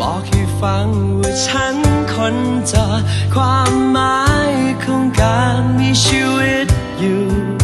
บอกให้ฟังว่าฉันคนจะความหมายของการมีชีวิตอยู่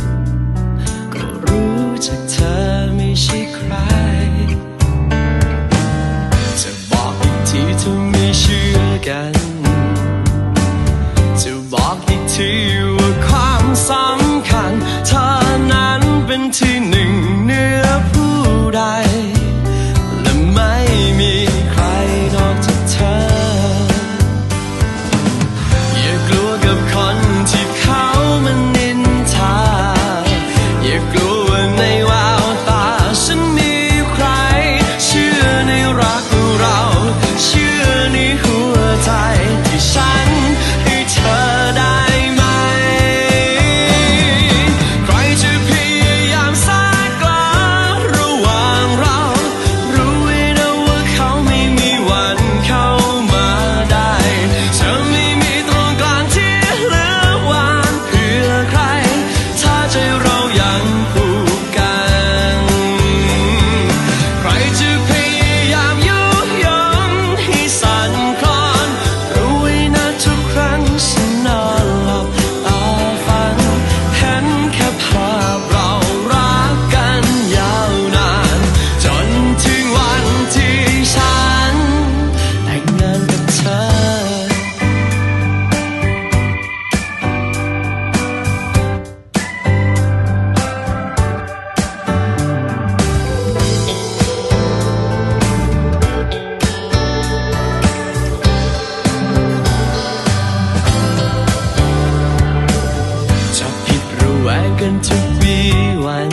นทุกวีวัน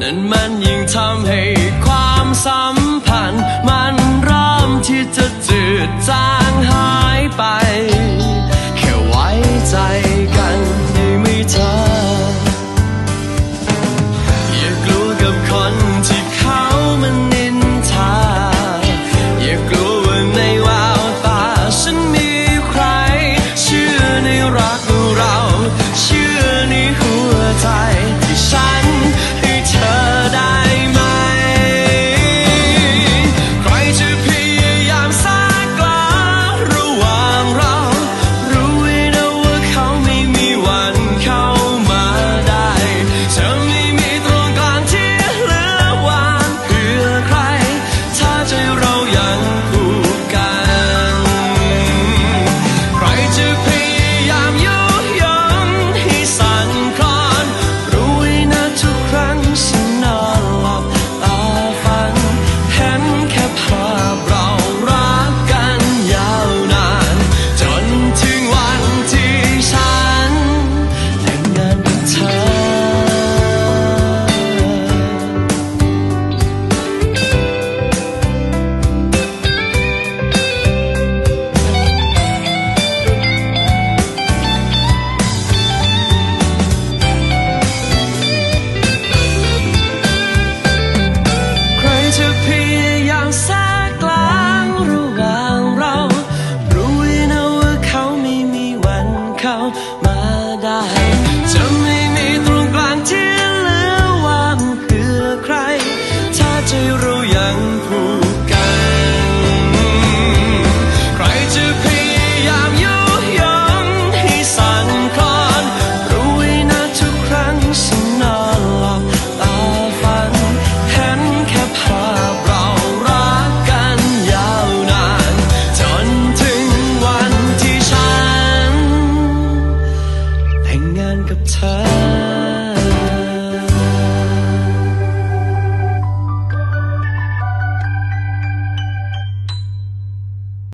นั้นมันยิ่งทำให้ความสัม 啊